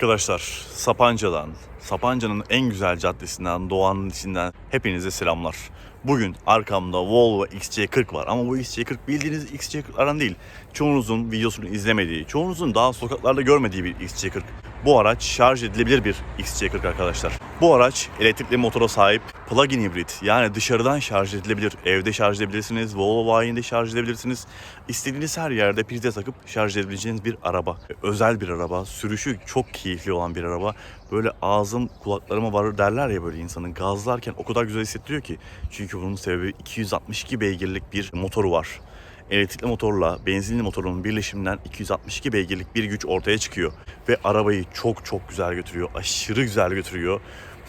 Arkadaşlar Sapanca'dan, Sapanca'nın en güzel caddesinden, Doğan'ın içinden hepinize selamlar. Bugün arkamda Volvo XC40 var ama bu XC40 bildiğiniz XC40'lardan değil. Çoğunuzun videosunu izlemediği, çoğunuzun daha sokaklarda görmediği bir XC40. Bu araç şarj edilebilir bir XC40 arkadaşlar. Bu araç elektrikli motora sahip plug-in hibrit yani dışarıdan şarj edilebilir. Evde şarj edebilirsiniz, Volvo bayinde şarj edebilirsiniz. İstediğiniz her yerde prize takıp şarj edebileceğiniz bir araba. Özel bir araba, sürüşü çok keyifli olan bir araba. Böyle ağzım kulaklarıma varır derler ya böyle insanın gazlarken o kadar güzel hissettiriyor ki. Çünkü bunun sebebi 262 beygirlik bir motoru var elektrikli motorla benzinli motorun birleşiminden 262 beygirlik bir güç ortaya çıkıyor. Ve arabayı çok çok güzel götürüyor. Aşırı güzel götürüyor.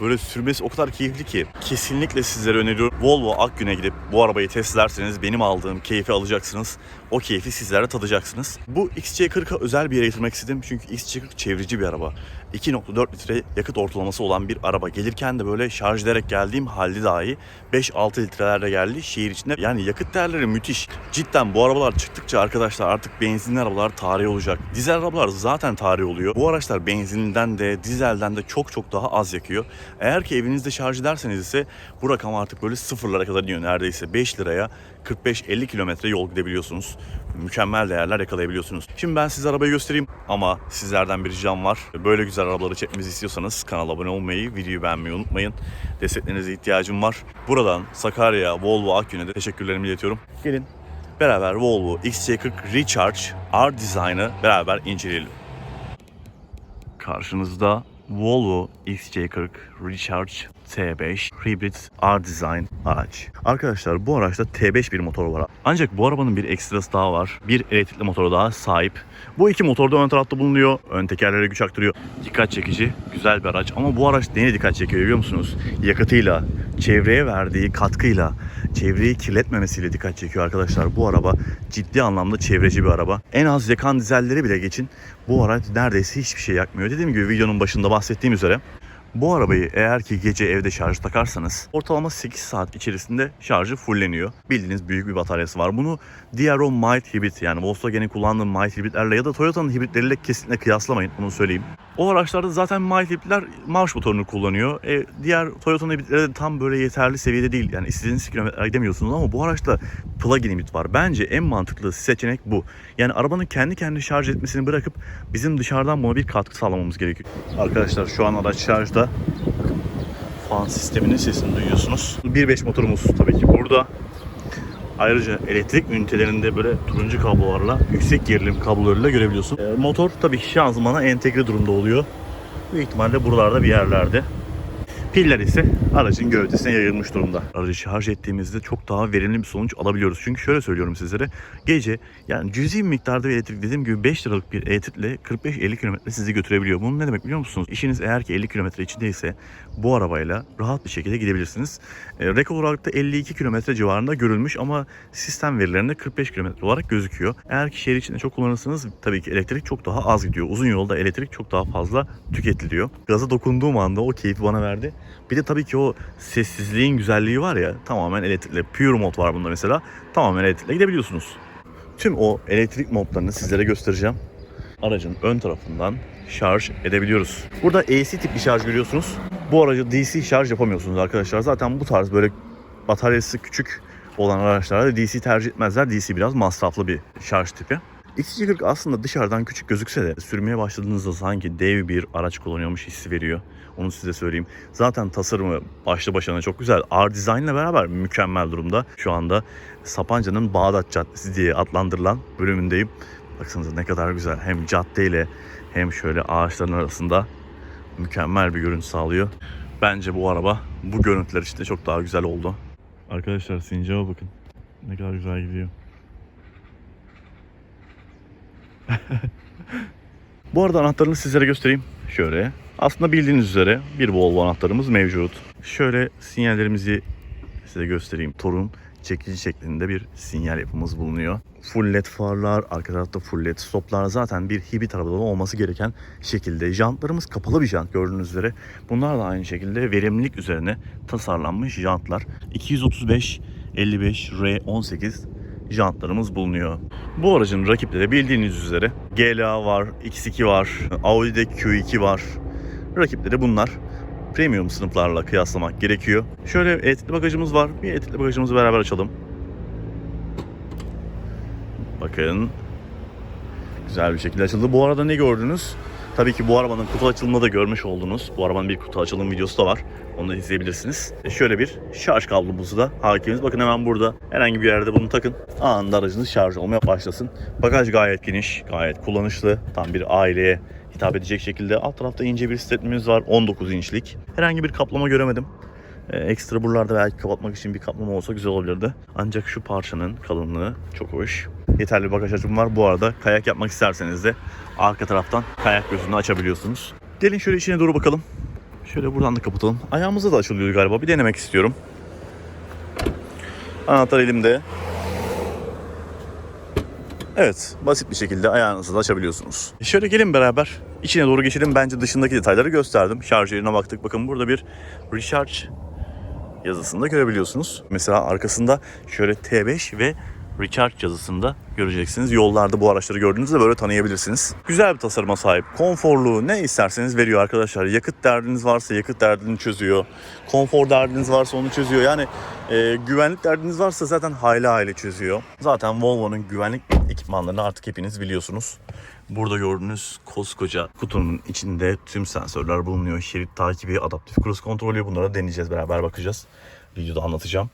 Böyle sürmesi o kadar keyifli ki kesinlikle sizlere öneriyorum. Volvo Akgün'e gidip bu arabayı test ederseniz benim aldığım keyfi alacaksınız. O keyfi sizler de tadacaksınız. Bu XC40'a özel bir yere getirmek istedim çünkü XC40 çevreci bir araba. 2.4 litre yakıt ortalaması olan bir araba. Gelirken de böyle şarj ederek geldiğim halde dahi 5-6 litrelerle geldi şehir içinde. Yani yakıt değerleri müthiş. Cidden bu arabalar çıktıkça arkadaşlar artık benzinli arabalar tarihi olacak. Dizel arabalar zaten tarihi oluyor. Bu araçlar benzinlinden de dizelden de çok çok daha az yakıyor. Eğer ki evinizde şarj ederseniz ise bu rakam artık böyle sıfırlara kadar iniyor. Neredeyse 5 liraya 45-50 kilometre yol gidebiliyorsunuz. Mükemmel değerler yakalayabiliyorsunuz. Şimdi ben size arabayı göstereyim ama sizlerden bir ricam var. Böyle güzel arabaları çekmemizi istiyorsanız kanala abone olmayı, videoyu beğenmeyi unutmayın. Desteklerinize ihtiyacım var. Buradan Sakarya, Volvo Akgün'e de teşekkürlerimi iletiyorum. Gelin beraber Volvo XC40 Recharge R Design'ı beraber inceleyelim. Karşınızda Volvo XC40 Recharge T5 Hybrid R Design araç. Arkadaşlar bu araçta T5 bir motor var. Ancak bu arabanın bir ekstrası daha var. Bir elektrikli motoru daha sahip. Bu iki motor da ön tarafta bulunuyor. Ön tekerlere güç aktarıyor. Dikkat çekici, güzel bir araç. Ama bu araç neye dikkat çekiyor biliyor musunuz? Yakıtıyla, çevreye verdiği katkıyla, çevreyi kirletmemesiyle dikkat çekiyor arkadaşlar. Bu araba ciddi anlamda çevreci bir araba. En az yakan dizelleri bile geçin. Bu araç neredeyse hiçbir şey yakmıyor. Dediğim gibi videonun başında bahsettiğim üzere bu arabayı eğer ki gece evde şarj takarsanız ortalama 8 saat içerisinde şarjı fulleniyor. Bildiğiniz büyük bir bataryası var. Bunu diğer o mild hibrit yani Volkswagen'in kullandığı mild hibritlerle ya da Toyota'nın hibritleriyle kesinlikle kıyaslamayın. Bunu söyleyeyim. O araçlarda zaten mild hibritler marş motorunu kullanıyor. E, diğer Toyota'nın hibritleri de tam böyle yeterli seviyede değil. Yani istediğiniz kilometre gidemiyorsunuz ama bu araçta plug-in hibrit var. Bence en mantıklı seçenek bu. Yani arabanın kendi kendine şarj etmesini bırakıp bizim dışarıdan buna bir katkı sağlamamız gerekiyor. Arkadaşlar şu an araç şarjda. Fan sisteminin sesini duyuyorsunuz. 1.5 motorumuz tabii ki burada. Ayrıca elektrik ünitelerinde böyle turuncu kablolarla, yüksek gerilim kablolarıyla görebiliyorsun. Ee, motor tabii ki şanzımana entegre durumda oluyor. Büyük ihtimalle buralarda bir yerlerde. Piller ise aracın gövdesine yayılmış durumda. Aracı şarj ettiğimizde çok daha verimli bir sonuç alabiliyoruz. Çünkü şöyle söylüyorum sizlere. Gece yani cüzi miktarda bir elektrik dediğim gibi 5 liralık bir elektrikle 45-50 kilometre sizi götürebiliyor. Bunun ne demek biliyor musunuz? İşiniz eğer ki 50 kilometre içindeyse bu arabayla rahat bir şekilde gidebilirsiniz. E, rekor olarak da 52 kilometre civarında görülmüş ama sistem verilerinde 45 kilometre olarak gözüküyor. Eğer ki şehir içinde çok kullanırsanız tabii ki elektrik çok daha az gidiyor. Uzun yolda elektrik çok daha fazla tüketiliyor. Gaza dokunduğum anda o keyfi bana verdi. Bir de tabii ki o sessizliğin güzelliği var ya tamamen elektrikle. Pure mod var bunda mesela. Tamamen elektrikle gidebiliyorsunuz. Tüm o elektrik modlarını sizlere göstereceğim. Aracın ön tarafından şarj edebiliyoruz. Burada AC tip bir şarj görüyorsunuz. Bu aracı DC şarj yapamıyorsunuz arkadaşlar. Zaten bu tarz böyle bataryası küçük olan araçlarda DC tercih etmezler. DC biraz masraflı bir şarj tipi. XC40 aslında dışarıdan küçük gözükse de sürmeye başladığınızda sanki dev bir araç kullanıyormuş hissi veriyor. Onu size söyleyeyim. Zaten tasarımı başlı başına çok güzel. R Design ile beraber mükemmel durumda. Şu anda Sapanca'nın Bağdat Caddesi diye adlandırılan bölümündeyim. Baksanıza ne kadar güzel. Hem caddeyle hem şöyle ağaçların arasında mükemmel bir görüntü sağlıyor. Bence bu araba bu görüntüler işte çok daha güzel oldu. Arkadaşlar sincaba bakın. Ne kadar güzel gidiyor. Bu arada anahtarını sizlere göstereyim. Şöyle. Aslında bildiğiniz üzere bir Volvo anahtarımız mevcut. Şöyle sinyallerimizi size göstereyim. Torun çekici şeklinde bir sinyal yapımız bulunuyor. Full led farlar, arka tarafta full led stoplar zaten bir hibrit arabada olması gereken şekilde. Jantlarımız kapalı bir jant gördüğünüz üzere. Bunlar da aynı şekilde verimlilik üzerine tasarlanmış jantlar. 235 55 R18 jantlarımız bulunuyor. Bu aracın rakipleri bildiğiniz üzere GLA var, X2 var, Audi'de Q2 var. Rakipleri bunlar. Premium sınıflarla kıyaslamak gerekiyor. Şöyle elektrikli bagajımız var. Bir elektrikli bagajımızı beraber açalım. Bakın. Güzel bir şekilde açıldı. Bu arada ne gördünüz? Tabii ki bu arabanın kutu açılımını da görmüş oldunuz. Bu arabanın bir kutu açılım videosu da var. Onu da izleyebilirsiniz. E şöyle bir şarj kablomuzu da hakimiz. Bakın hemen burada herhangi bir yerde bunu takın. Anında aracınız şarj olmaya başlasın. Bagaj gayet geniş, gayet kullanışlı. Tam bir aileye hitap edecek şekilde. Alt tarafta ince bir stepimiz var. 19 inçlik. Herhangi bir kaplama göremedim. Ee, ekstra buralarda belki kapatmak için bir kaplama olsa güzel olabilirdi. Ancak şu parçanın kalınlığı çok hoş. Yeterli bir bagaj hacmi var. Bu arada kayak yapmak isterseniz de arka taraftan kayak gözünü açabiliyorsunuz. Gelin şöyle içine doğru bakalım. Şöyle buradan da kapatalım. Ayağımıza da açılıyor galiba. Bir denemek istiyorum. Anahtar elimde. Evet, basit bir şekilde ayağınızı da açabiliyorsunuz. Şöyle gelin beraber içine doğru geçelim. Bence dışındaki detayları gösterdim. Şarj yerine baktık. Bakın burada bir recharge yazısını da görebiliyorsunuz. Mesela arkasında şöyle T5 ve Recharge yazısında göreceksiniz. Yollarda bu araçları gördüğünüzde böyle tanıyabilirsiniz. Güzel bir tasarıma sahip. Konforlu ne isterseniz veriyor arkadaşlar. Yakıt derdiniz varsa yakıt derdini çözüyor. Konfor derdiniz varsa onu çözüyor. Yani e, güvenlik derdiniz varsa zaten hayli hayli çözüyor. Zaten Volvo'nun güvenlik ekipmanlarını artık hepiniz biliyorsunuz. Burada gördüğünüz koskoca kutunun içinde tüm sensörler bulunuyor. Şerit takibi, adaptif cruise kontrolü bunları deneyeceğiz beraber bakacağız. Videoda anlatacağım.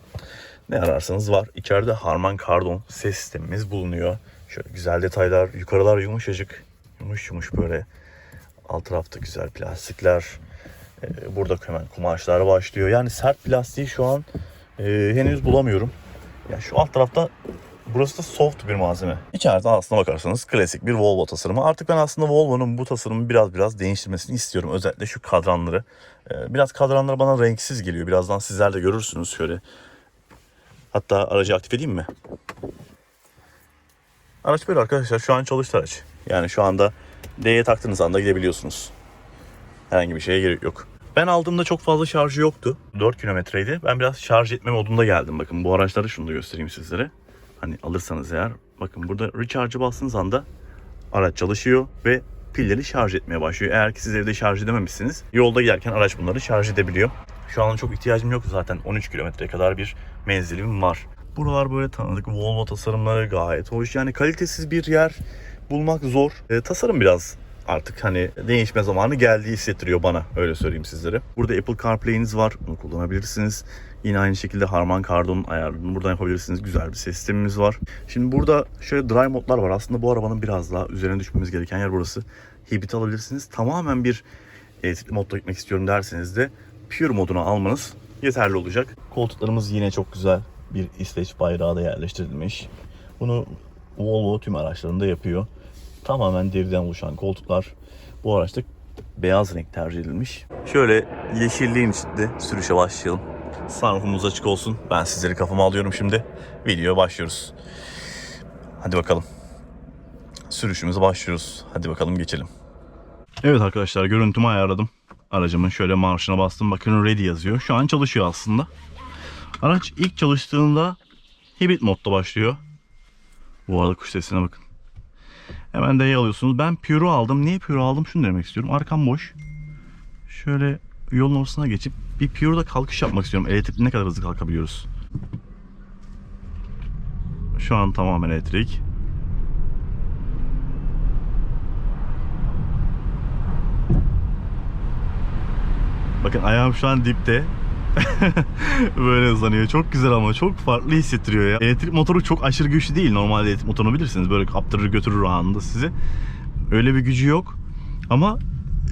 Ne ararsanız var. İçeride Harman Kardon ses sistemimiz bulunuyor. Şöyle güzel detaylar. Yukarılar yumuşacık. Yumuş yumuş böyle. Alt tarafta güzel plastikler. Ee, burada hemen kumaşlar başlıyor. Yani sert plastiği şu an e, henüz bulamıyorum. Ya şu alt tarafta burası da soft bir malzeme. İçeride aslına bakarsanız klasik bir Volvo tasarımı. Artık ben aslında Volvo'nun bu tasarımı biraz biraz değiştirmesini istiyorum. Özellikle şu kadranları. Ee, biraz kadranlar bana renksiz geliyor. Birazdan sizler de görürsünüz şöyle. Hatta aracı aktif edeyim mi? Araç böyle arkadaşlar. Şu an çalıştı araç. Yani şu anda D'ye taktığınız anda gidebiliyorsunuz. Herhangi bir şeye gerek yok. Ben aldığımda çok fazla şarjı yoktu. 4 kilometreydi. Ben biraz şarj etme modunda geldim. Bakın bu araçları şunu da göstereyim sizlere. Hani alırsanız eğer. Bakın burada recharge'ı bastığınız anda araç çalışıyor ve pilleri şarj etmeye başlıyor. Eğer ki siz evde şarj edememişsiniz yolda giderken araç bunları şarj edebiliyor. Şu an çok ihtiyacım yok zaten 13 kilometreye kadar bir menzilim var. Buralar böyle tanıdık Volvo tasarımları gayet hoş. Yani kalitesiz bir yer bulmak zor. E, tasarım biraz artık hani değişme zamanı geldiği hissettiriyor bana öyle söyleyeyim sizlere. Burada Apple CarPlay'iniz var. Bunu kullanabilirsiniz. Yine aynı şekilde Harman Kardon ayarını buradan yapabilirsiniz. Güzel bir sistemimiz var. Şimdi burada şöyle drive modlar var. Aslında bu arabanın biraz daha üzerine düşmemiz gereken yer burası. Hibrit alabilirsiniz. Tamamen bir elektrikli modda gitmek istiyorum derseniz de Pure modunu almanız yeterli olacak. Koltuklarımız yine çok güzel. Bir İsveç bayrağı da yerleştirilmiş. Bunu Volvo tüm araçlarında yapıyor. Tamamen deriden oluşan koltuklar. Bu araçta beyaz renk tercih edilmiş. Şöyle yeşilliğin içinde sürüşe başlayalım. Sunroofumuz açık olsun. Ben sizleri kafama alıyorum şimdi. Videoya başlıyoruz. Hadi bakalım. Sürüşümüze başlıyoruz. Hadi bakalım geçelim. Evet arkadaşlar görüntümü ayarladım. Aracımın şöyle marşına bastım. Bakın ready yazıyor. Şu an çalışıyor aslında. Araç ilk çalıştığında hibrit modda başlıyor. Bu arada kuş sesine bakın. Hemen D'ye alıyorsunuz. Ben Pure'u aldım. Niye Pure aldım? Şunu demek istiyorum. Arkam boş. Şöyle yolun ortasına geçip bir Pure'da kalkış yapmak istiyorum. Elektrikli ne kadar hızlı kalkabiliyoruz. Şu an tamamen elektrik. Bakın ayağım şu an dipte. Böyle hızlanıyor. Çok güzel ama çok farklı hissettiriyor ya. Elektrik motoru çok aşırı güçlü değil. Normalde elektrik motorunu bilirsiniz. Böyle kaptırır götürür anında sizi. Öyle bir gücü yok. Ama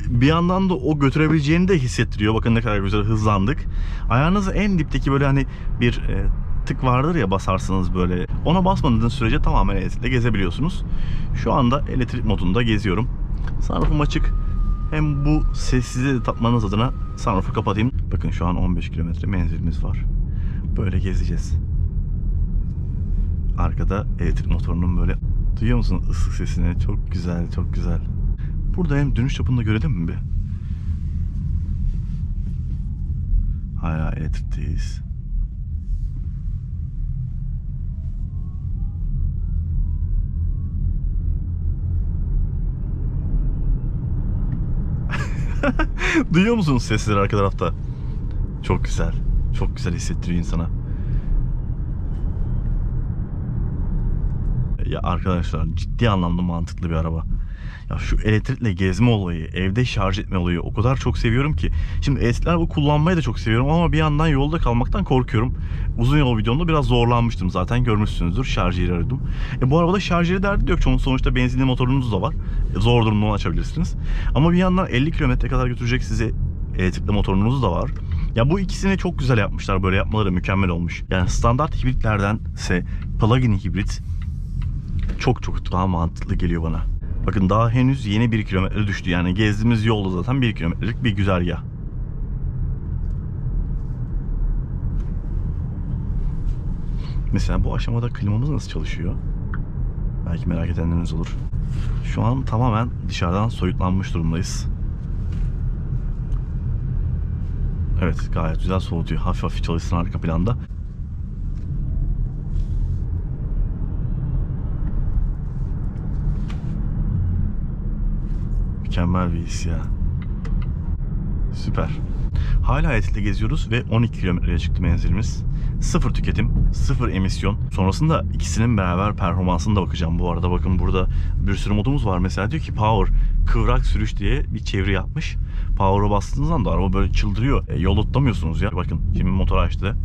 bir yandan da o götürebileceğini de hissettiriyor. Bakın ne kadar güzel hızlandık. Ayağınızı en dipteki böyle hani bir e, tık vardır ya basarsınız böyle. Ona basmadığınız sürece tamamen elektrikle gezebiliyorsunuz. Şu anda elektrik modunda geziyorum. Sunroofum açık. Hem bu sessizliği de tatmanız adına sunroof'u kapatayım. Bakın şu an 15 kilometre menzilimiz var. Böyle gezeceğiz. Arkada elektrik motorunun böyle duyuyor musun ıslık sesini? Çok güzel, çok güzel. Burada hem dönüş çapını da görelim mi bir? Hala elektrikteyiz. Duyuyor musunuz sesleri arka tarafta? Çok güzel. Çok güzel hissettiriyor insana. Ya arkadaşlar ciddi anlamda mantıklı bir araba. Ya şu elektrikle gezme olayı, evde şarj etme olayı o kadar çok seviyorum ki. Şimdi elektrikli araba kullanmayı da çok seviyorum ama bir yandan yolda kalmaktan korkuyorum. Uzun yol videomda biraz zorlanmıştım zaten görmüşsünüzdür. Şarj yeri aradım. E bu arabada şarj yeri derdi yok. Çünkü sonuçta benzinli motorunuz da var. E, zor durumda onu açabilirsiniz. Ama bir yandan 50 kilometre kadar götürecek sizi elektrikli motorunuz da var. Ya bu ikisini çok güzel yapmışlar. Böyle yapmaları mükemmel olmuş. Yani standart hibritlerden ise plug-in hibrit çok çok daha mantıklı geliyor bana. Bakın daha henüz yeni 1 kilometre düştü. Yani gezdiğimiz yolda zaten 1 kilometrelik bir güzergah. Mesela bu aşamada klimamız nasıl çalışıyor? Belki merak edenleriniz olur. Şu an tamamen dışarıdan soyutlanmış durumdayız. Evet gayet güzel soğutuyor. Hafif hafif çalışsın arka planda. Mükemmel bir his ya. Süper. Hala Etlik'te geziyoruz ve 12 kilometreye çıktı menzilimiz. Sıfır tüketim, sıfır emisyon. Sonrasında ikisinin beraber performansına da bakacağım. Bu arada bakın burada bir sürü modumuz var. Mesela diyor ki Power kıvrak sürüş diye bir çeviri yapmış. Power'a bastığınız anda araba böyle çıldırıyor. E, yol tutamıyorsunuz ya. Bakın şimdi motor açtı.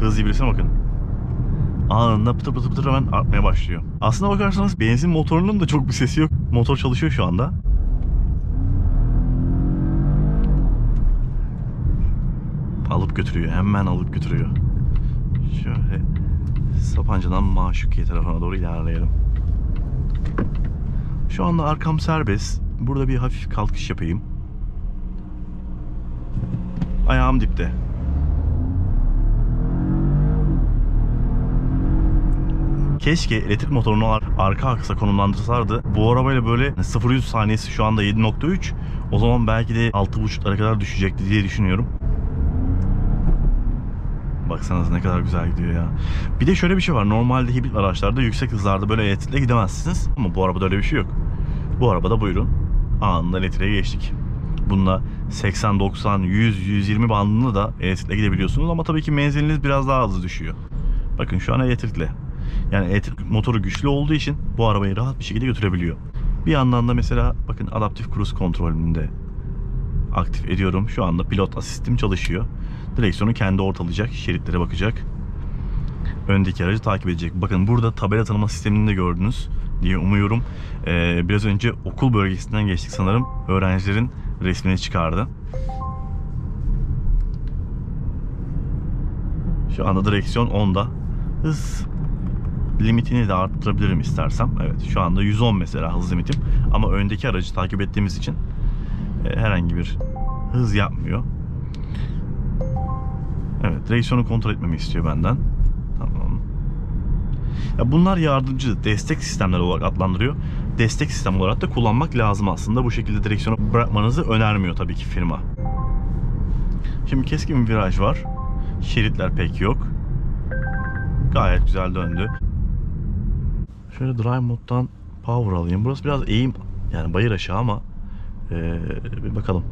Hız hibrisine bakın anında pıtır pıtır pıtır hemen artmaya başlıyor. Aslına bakarsanız benzin motorunun da çok bir sesi yok. Motor çalışıyor şu anda. Alıp götürüyor. Hemen alıp götürüyor. Şöyle Sapanca'dan Maşukiye tarafına doğru ilerleyelim. Şu anda arkam serbest. Burada bir hafif kalkış yapayım. Ayağım dipte. Keşke elektrik motorunu ar- arka aksa konumlandırsalardı. Bu arabayla böyle 0-100 saniyesi şu anda 7.3. O zaman belki de 6.5'lara kadar düşecekti diye düşünüyorum. Baksanız ne kadar güzel gidiyor ya. Bir de şöyle bir şey var. Normalde hibrit araçlarda yüksek hızlarda böyle elektrikle gidemezsiniz. Ama bu arabada öyle bir şey yok. Bu arabada buyurun. Anında elektriğe geçtik. Bununla 80, 90, 100, 120 bandında da elektrikle gidebiliyorsunuz. Ama tabii ki menziliniz biraz daha hızlı düşüyor. Bakın şu an elektrikle. Yani elektrik motoru güçlü olduğu için bu arabayı rahat bir şekilde götürebiliyor. Bir yandan da mesela bakın adaptif cruise kontrolünde aktif ediyorum. Şu anda pilot asistim çalışıyor. Direksiyonu kendi ortalayacak, şeritlere bakacak. Öndeki aracı takip edecek. Bakın burada tabela tanıma sistemini de gördünüz diye umuyorum. Ee, biraz önce okul bölgesinden geçtik sanırım. Öğrencilerin resmini çıkardı. Şu anda direksiyon 10'da. Hız limitini de arttırabilirim istersem. Evet şu anda 110 mesela hız limitim. Ama öndeki aracı takip ettiğimiz için e, herhangi bir hız yapmıyor. Evet direksiyonu kontrol etmemi istiyor benden. Tamam. Ya bunlar yardımcı destek sistemleri olarak adlandırıyor. Destek sistem olarak da kullanmak lazım aslında. Bu şekilde direksiyonu bırakmanızı önermiyor tabii ki firma. Şimdi keskin bir viraj var. Şeritler pek yok. Gayet güzel döndü. Şöyle drive moddan power alayım. Burası biraz eğim yani bayır aşağı ama ee, bir bakalım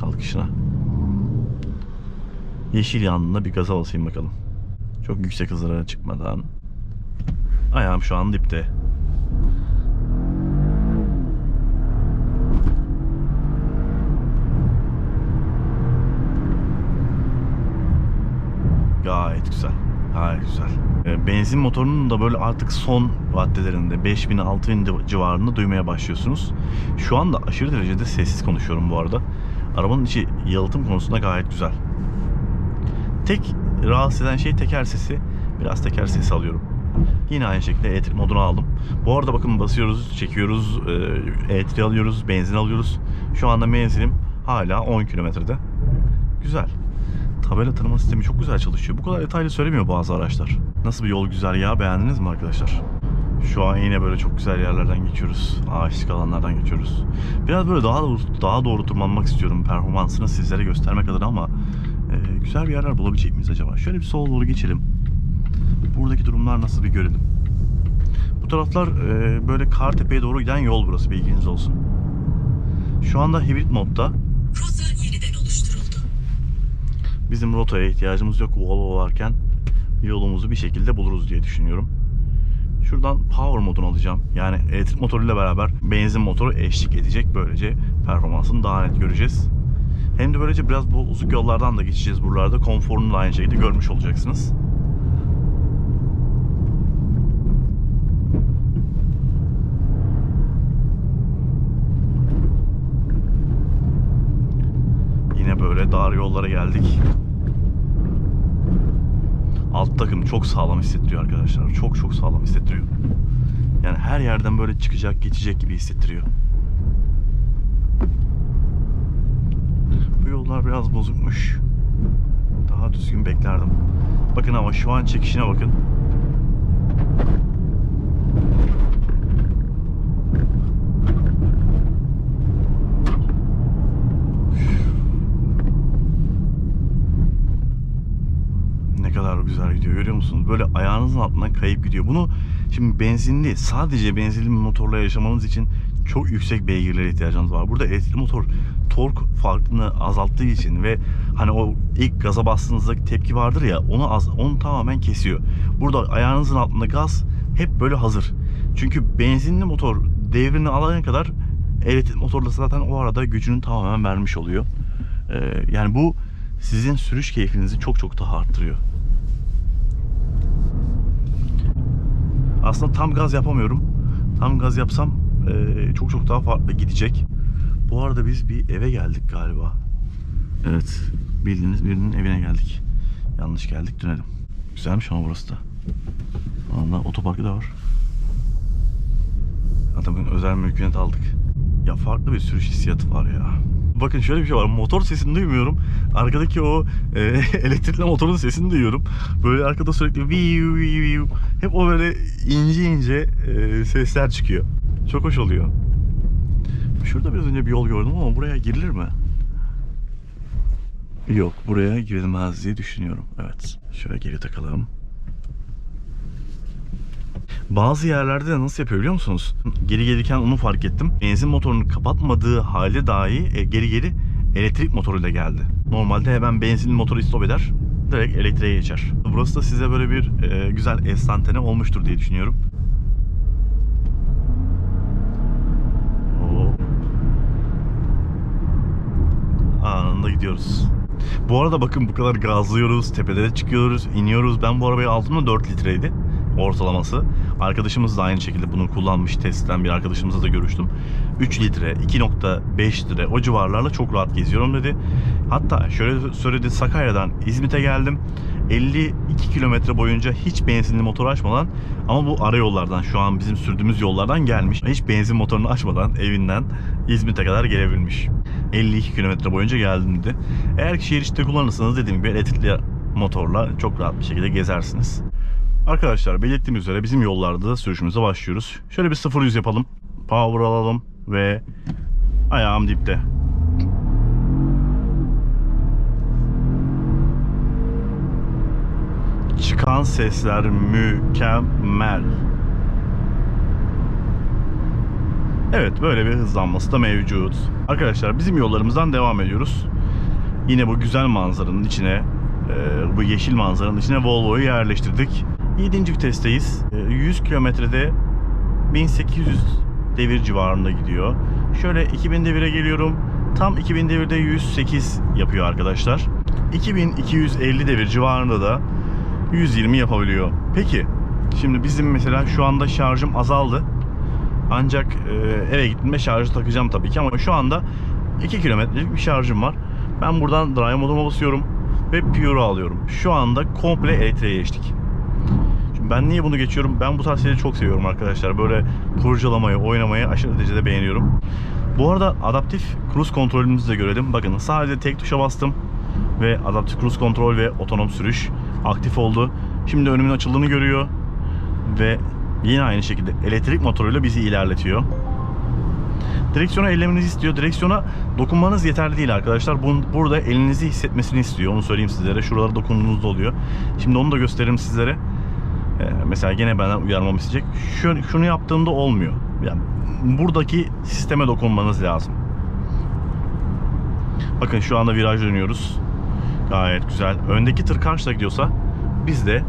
kalkışına. Yeşil yandığında bir gaza basayım bakalım. Çok yüksek hızlara çıkmadan. Ayağım şu an dipte. Gayet güzel. Gayet güzel. E, Benzin motorunun da böyle artık son vaddelerinde 5000 6000 civarında duymaya başlıyorsunuz. Şu anda aşırı derecede sessiz konuşuyorum bu arada. Arabanın içi yalıtım konusunda gayet güzel. Tek rahatsız eden şey teker sesi. Biraz teker sesi alıyorum. Yine aynı şekilde elektrik modunu aldım. Bu arada bakın basıyoruz, çekiyoruz, e, alıyoruz, benzin alıyoruz. Şu anda menzilim hala 10 kilometrede. Güzel. Tabela tanıma sistemi çok güzel çalışıyor. Bu kadar detaylı söylemiyor bazı araçlar. Nasıl bir yol güzergahı beğendiniz mi arkadaşlar? Şu an yine böyle çok güzel yerlerden geçiyoruz. Ağaçlık alanlardan geçiyoruz. Biraz böyle daha doğru, daha doğru tırmanmak istiyorum. Performansını sizlere göstermek adına ama e, güzel bir yerler bulabilecek miyiz acaba? Şöyle bir sola doğru geçelim. Buradaki durumlar nasıl bir görelim. Bu taraflar e, böyle Kartepe'ye doğru giden yol burası bilginiz olsun. Şu anda hibrit modda. Rota yeniden oluşturuldu. Bizim rotaya ihtiyacımız yok Volvo varken yolumuzu bir şekilde buluruz diye düşünüyorum. Şuradan power modunu alacağım. Yani elektrik motoruyla beraber benzin motoru eşlik edecek. Böylece performansını daha net göreceğiz. Hem de böylece biraz bozuk yollardan da geçeceğiz buralarda. Konforunu da aynı şekilde görmüş olacaksınız. Yine böyle dar yollara geldik. Alt takım çok sağlam hissettiriyor arkadaşlar. Çok çok sağlam hissettiriyor. Yani her yerden böyle çıkacak, geçecek gibi hissettiriyor. Bu yollar biraz bozukmuş. Daha düzgün beklerdim. Bakın ama şu an çekişine bakın. Ne kadar güzel gidiyor görüyor musunuz? Böyle ayağınızın altından kayıp gidiyor. Bunu şimdi benzinli sadece benzinli motorla yaşamanız için çok yüksek beygirlere ihtiyacınız var. Burada elektrikli motor tork farkını azalttığı için ve hani o ilk gaza bastığınızdaki tepki vardır ya onu az onu tamamen kesiyor. Burada ayağınızın altında gaz hep böyle hazır. Çünkü benzinli motor devrini alana kadar elektrikli motorla zaten o arada gücünü tamamen vermiş oluyor. Ee, yani bu sizin sürüş keyfinizi çok çok daha arttırıyor. Aslında tam gaz yapamıyorum. Tam gaz yapsam eee, çok çok daha farklı gidecek. Bu arada biz bir eve geldik galiba. Evet. Bildiğiniz birinin evine geldik. Yanlış geldik dönelim. Güzelmiş ama burası da. Valla otoparkı da var. Adamın özel mülkiyet aldık. Ya farklı bir sürüş hissiyatı var ya. Bakın şöyle bir şey var. Motor sesini duymuyorum. Arkadaki o e, elektrikli motorun sesini duyuyorum. Böyle arkada sürekli viu viu viu. Hep o böyle ince ince e, sesler çıkıyor. Çok hoş oluyor. Şurada biraz önce bir yol gördüm ama buraya girilir mi? Yok buraya girilmez diye düşünüyorum. Evet. Şöyle geri takalım. Bazı yerlerde de nasıl yapıyor biliyor musunuz? Geri gelirken onu fark ettim. Benzin motorunu kapatmadığı halde dahi e, geri geri elektrik motoruyla geldi. Normalde hemen benzin motoru stop eder. Direkt elektriğe geçer. Burası da size böyle bir e, güzel estantane olmuştur diye düşünüyorum. Oo. Anında gidiyoruz. Bu arada bakın bu kadar gazlıyoruz, tepelere çıkıyoruz, iniyoruz. Ben bu arabayı aldığımda 4 litreydi ortalaması. Arkadaşımız da aynı şekilde bunu kullanmış testten bir arkadaşımızla da görüştüm. 3 litre, 2.5 litre o civarlarla çok rahat geziyorum dedi. Hatta şöyle söyledi Sakarya'dan İzmit'e geldim. 52 kilometre boyunca hiç benzinli motor açmadan ama bu ara yollardan şu an bizim sürdüğümüz yollardan gelmiş. Hiç benzin motorunu açmadan evinden İzmit'e kadar gelebilmiş. 52 kilometre boyunca geldim dedi. Eğer ki şehir içinde kullanırsanız dediğim gibi elektrikli motorla çok rahat bir şekilde gezersiniz. Arkadaşlar belirttiğim üzere bizim yollarda da sürüşümüze başlıyoruz. Şöyle bir 0-100 yapalım. Power alalım ve ayağım dipte. Çıkan sesler mükemmel. Evet böyle bir hızlanması da mevcut. Arkadaşlar bizim yollarımızdan devam ediyoruz. Yine bu güzel manzaranın içine, e, bu yeşil manzaranın içine Volvo'yu yerleştirdik. 7. vitesteyiz. E, 100 kilometrede 1800 devir civarında gidiyor. Şöyle 2000 devire geliyorum. Tam 2000 devirde 108 yapıyor arkadaşlar. 2250 devir civarında da 120 yapabiliyor. Peki şimdi bizim mesela şu anda şarjım azaldı. Ancak e, eve gittiğimde şarjı takacağım tabii ki ama şu anda 2 kilometrelik bir şarjım var. Ben buradan drive moduma basıyorum ve Pure alıyorum. Şu anda komple elektriğe geçtik. Ben niye bunu geçiyorum? Ben bu tarz şeyleri çok seviyorum arkadaşlar. Böyle kurcalamayı, oynamayı aşırı derecede beğeniyorum. Bu arada adaptif cruise kontrolümüzü de görelim. Bakın sadece tek tuşa bastım ve adaptif cruise kontrol ve otonom sürüş aktif oldu. Şimdi önümün açıldığını görüyor ve yine aynı şekilde elektrik motoruyla bizi ilerletiyor. Direksiyona ellemenizi istiyor. Direksiyona dokunmanız yeterli değil arkadaşlar. Bun- Burada elinizi hissetmesini istiyor. Onu söyleyeyim sizlere. Şuralara dokunduğunuzda oluyor. Şimdi onu da gösteririm sizlere. Ee, mesela gene benden uyarmamı isteyecek. Şunu, şunu yaptığımda olmuyor. Yani buradaki sisteme dokunmanız lazım. Bakın şu anda viraj dönüyoruz. Gayet güzel. Öndeki tır karşıda gidiyorsa biz de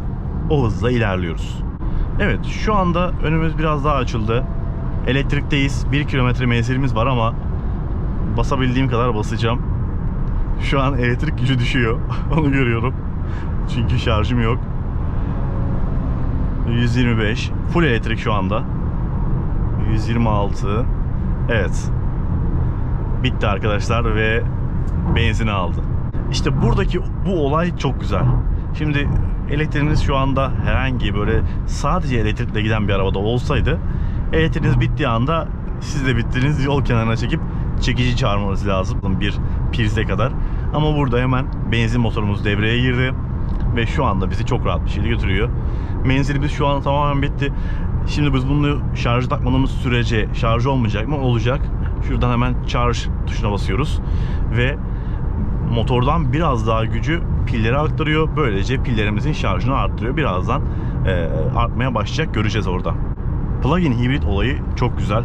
o hızla ilerliyoruz. Evet şu anda önümüz biraz daha açıldı. Elektrikteyiz. 1 kilometre menzilimiz var ama basabildiğim kadar basacağım. Şu an elektrik gücü düşüyor. Onu görüyorum. Çünkü şarjım yok. 125. Full elektrik şu anda. 126. Evet. Bitti arkadaşlar ve benzini aldı. İşte buradaki bu olay çok güzel. Şimdi elektriğiniz şu anda herhangi böyle sadece elektrikle giden bir arabada olsaydı elektriğiniz bittiği anda siz de bittiniz yol kenarına çekip çekici çağırmanız lazım bir prize kadar. Ama burada hemen benzin motorumuz devreye girdi ve şu anda bizi çok rahat bir şekilde götürüyor. Menzilimiz şu an tamamen bitti. Şimdi biz bunu şarjı takmadığımız sürece şarj olmayacak mı? Olacak. Şuradan hemen charge tuşuna basıyoruz ve motordan biraz daha gücü pillere aktarıyor. Böylece pillerimizin şarjını arttırıyor. Birazdan e, artmaya başlayacak. Göreceğiz orada. Plug-in hibrit olayı çok güzel.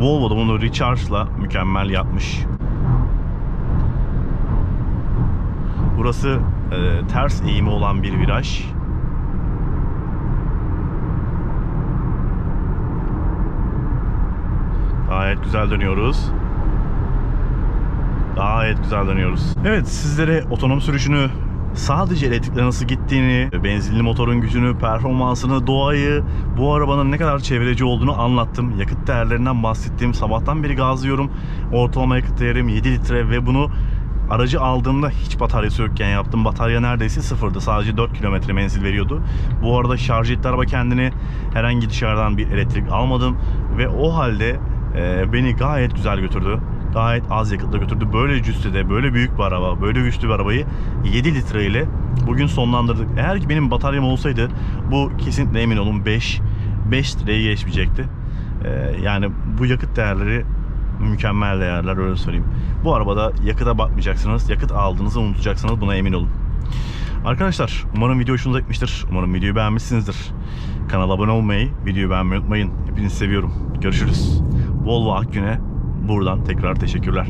Volvo da bunu Recharge'la mükemmel yapmış. Burası e, ters eğimi olan bir viraj. Gayet güzel dönüyoruz. Gayet güzel dönüyoruz. Evet sizlere otonom sürüşünü sadece elektrikle nasıl gittiğini, benzinli motorun gücünü, performansını, doğayı, bu arabanın ne kadar çevreci olduğunu anlattım. Yakıt değerlerinden bahsettim. Sabahtan beri gazlıyorum. Ortalama yakıt değerim 7 litre ve bunu aracı aldığımda hiç bataryası yokken yaptım. Batarya neredeyse sıfırdı. Sadece 4 kilometre menzil veriyordu. Bu arada şarj etti araba kendini. Herhangi dışarıdan bir elektrik almadım. Ve o halde e, beni gayet güzel götürdü. Gayet az yakıtla götürdü. Böyle cüssede, böyle büyük bir araba, böyle güçlü bir arabayı 7 litre ile bugün sonlandırdık. Eğer ki benim bataryam olsaydı bu kesinlikle emin olun 5 5 liraya geçmeyecekti. E, yani bu yakıt değerleri mükemmel değerler öyle söyleyeyim. Bu arabada yakıta bakmayacaksınız. Yakıt aldığınızı unutacaksınız. Buna emin olun. Arkadaşlar umarım video hoşunuza gitmiştir. Umarım videoyu beğenmişsinizdir. Kanala abone olmayı, videoyu beğenmeyi unutmayın. Hepinizi seviyorum. Görüşürüz. Volvo Akgün'e buradan tekrar teşekkürler.